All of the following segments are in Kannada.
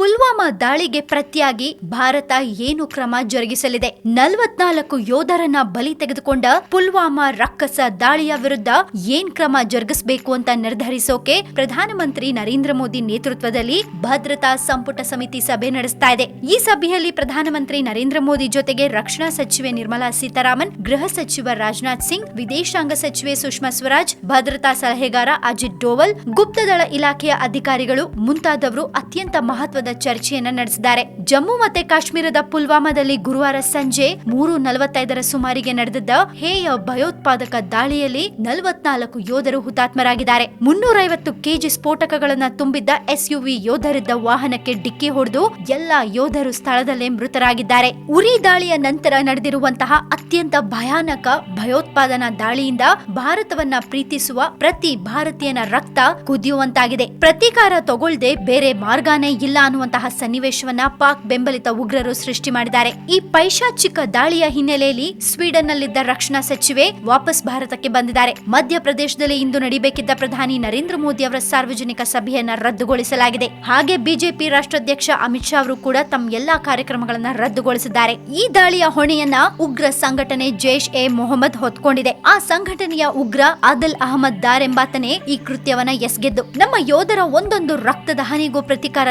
después ಪುಲ್ವಾಮಾ ದಾಳಿಗೆ ಪ್ರತಿಯಾಗಿ ಭಾರತ ಏನು ಕ್ರಮ ಜರುಗಿಸಲಿದೆ? ನಲವತ್ನಾಲ್ಕು ಯೋಧರನ್ನ ಬಲಿ ತೆಗೆದುಕೊಂಡ ಪುಲ್ವಾಮಾ ರಕ್ಕಸ ದಾಳಿಯ ವಿರುದ್ಧ ಏನ್ ಕ್ರಮ ಜರುಗಿಸಬೇಕು ಅಂತ ನಿರ್ಧರಿಸೋಕೆ ಪ್ರಧಾನಮಂತ್ರಿ ನರೇಂದ್ರ ಮೋದಿ ನೇತೃತ್ವದಲ್ಲಿ ಭದ್ರತಾ ಸಂಪುಟ ಸಮಿತಿ ಸಭೆ ನಡೆಸ್ತಾ ಇದೆ. ಈ ಸಭೆಯಲ್ಲಿ ಪ್ರಧಾನಮಂತ್ರಿ ನರೇಂದ್ರ ಮೋದಿ ಜೊತೆಗೆ ರಕ್ಷಣಾ ಸಚಿವೆ ನಿರ್ಮಲಾ ಸೀತಾರಾಮನ್, ಗೃಹ ಸಚಿವ ರಾಜನಾಥ್ ಸಿಂಗ್, ವಿದೇಶಾಂಗ ಸಚಿವೆ ಸುಷ್ಮಾ ಸ್ವರಾಜ್, ಭದ್ರತಾ ಸಲಹೆಗಾರ ಅಜಿತ್ ಡೋವಲ್ ಗುಪ್ತದಳ ಇಲಾಖೆಯ ಅಧಿಕಾರಿಗಳು ಮುಂತಾದವರು ಅತ್ಯಂತ ಮಹತ್ವದ ಚರ್ಚೆಯನ್ನ ನಡೆಸಿದ್ದಾರೆ. ಜಮ್ಮು ಮತ್ತೆ ಕಾಶ್ಮೀರದ ಪುಲ್ವಾಮಾದಲ್ಲಿ ಗುರುವಾರ ಸಂಜೆ ಮೂರು ನಲವತ್ತೈದರ ಸುಮಾರಿಗೆ ನಡೆದಿದ್ದ ಹೇಯ ಭಯೋತ್ಪಾದಕ ದಾಳಿಯಲ್ಲಿ ನಲವತ್ನಾಲ್ಕು ಯೋಧರು ಹುತಾತ್ಮರಾಗಿದ್ದಾರೆ. ಮುನ್ನೂರೈವತ್ತು ಕೆಜಿ ಸ್ಫೋಟಕಗಳನ್ನ ತುಂಬಿದ್ದ ಎಸ್ಯುವಿ ಯೋಧರಿದ್ದ ವಾಹನಕ್ಕೆ ಡಿಕ್ಕಿ ಹೊಡೆದು ಎಲ್ಲಾ ಯೋಧರು ಸ್ಥಳದಲ್ಲೇ ಮೃತರಾಗಿದ್ದಾರೆ. ಉರಿ ದಾಳಿಯ ನಂತರ ನಡೆದಿರುವಂತಹ ಅತ್ಯಂತ ಭಯಾನಕ ಭಯೋತ್ಪಾದನಾ ದಾಳಿಯಿಂದ ಭಾರತವನ್ನ ಪ್ರೀತಿಸುವ ಪ್ರತಿ ಭಾರತೀಯನ ರಕ್ತ ಕುದಿಯುವಂತಾಗಿದೆ. ಪ್ರತೀಕಾರ ತಗೊಳ್ಳದೆ ಬೇರೆ ಮಾರ್ಗಾನೇ ಇಲ್ಲ ಅನ್ನುವಂತಹ ಸನ್ನಿವೇಶವನ್ನ ಪಾಕ್ ಬೆಂಬಲಿತ ಉಗ್ರರು ಸೃಷ್ಟಿ ಮಾಡಿದ್ದಾರೆ. ಈ ಪೈಶಾಚಿಕ ದಾಳಿಯ ಹಿನ್ನೆಲೆಯಲ್ಲಿ ಸ್ವೀಡನ್ ನಲ್ಲಿದ್ದ ರಕ್ಷಣಾ ಸಚಿವೆ ವಾಪಸ್ ಭಾರತಕ್ಕೆ ಬಂದಿದ್ದಾರೆ. ಮಧ್ಯಪ್ರದೇಶದಲ್ಲಿ ಇಂದು ನಡೀಬೇಕಿದ್ದ ಪ್ರಧಾನಿ ನರೇಂದ್ರ ಮೋದಿ ಅವರ ಸಾರ್ವಜನಿಕ ಸಭೆಯನ್ನ ರದ್ದುಗೊಳಿಸಲಾಗಿದೆ. ಹಾಗೆ ಬಿಜೆಪಿ ರಾಷ್ಟ್ರಾಧ್ಯಕ್ಷ ಅಮಿತ್ ಶಾ ಅವರು ಕೂಡ ತಮ್ಮ ಎಲ್ಲಾ ಕಾರ್ಯಕ್ರಮಗಳನ್ನ ರದ್ದುಗೊಳಿಸಿದ್ದಾರೆ. ಈ ದಾಳಿಯ ಹೊಣೆಯನ್ನ ಉಗ್ರ ಸಂಘಟನೆ ಜೈಷ್ ಎ ಮೊಹಮ್ಮದ್ ಹೊತ್ಕೊಂಡಿದೆ. ಆ ಸಂಘಟನೆಯ ಉಗ್ರ ಆದಲ್ ಅಹಮದ್ ದಾರ್ ಎಂಬಾತನೇ ಈ ಕೃತ್ಯವನ್ನ ಎಸ್ಗೆದ್ದು. ನಮ್ಮ ಯೋಧರ ಒಂದೊಂದು ರಕ್ತದ ಹನಿಗೂ ಪ್ರತಿಕಾರ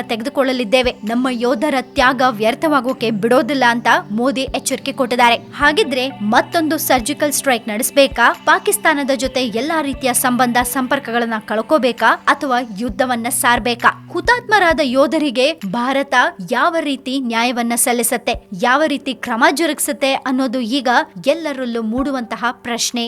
ತೆಗೆದುಕೊಳ್ಳಲಿದ್ದೇವೆ ನಮ್ಮ ಯೋಧರ ತ್ಯಾಗ ವ್ಯರ್ಥವಾಗೋಕೆ ಬಿಡೋದಿಲ್ಲ ಅಂತ ಮೋದಿ ಎಚ್ಚರಿಕೆ ಕೊಟ್ಟಿದ್ದಾರೆ. ಹಾಗಿದ್ರೆ ಮತ್ತೊಂದು ಸರ್ಜಿಕಲ್ ಸ್ಟ್ರೈಕ್ ನಡೆಸಬೇಕಾ? ಪಾಕಿಸ್ತಾನದ ಜೊತೆ ಎಲ್ಲಾ ರೀತಿಯ ಸಂಬಂಧ ಸಂಪರ್ಕಗಳನ್ನ ಕಳ್ಕೋಬೇಕಾ? ಅಥವಾ ಯುದ್ಧವನ್ನ ಸಾರ್ಬೇಕಾ? ಹುತಾತ್ಮರಾದ ಯೋಧರಿಗೆ ಭಾರತ ಯಾವ ರೀತಿ ನ್ಯಾಯವನ್ನ ಸಲ್ಲಿಸತ್ತೆ? ಯಾವ ರೀತಿ ಕ್ರಮ ಜರುಗಿಸುತ್ತೆ ಅನ್ನೋದು ಈಗ ಎಲ್ಲರಲ್ಲೂ ಮೂಡುವಂತಹ ಪ್ರಶ್ನೆ.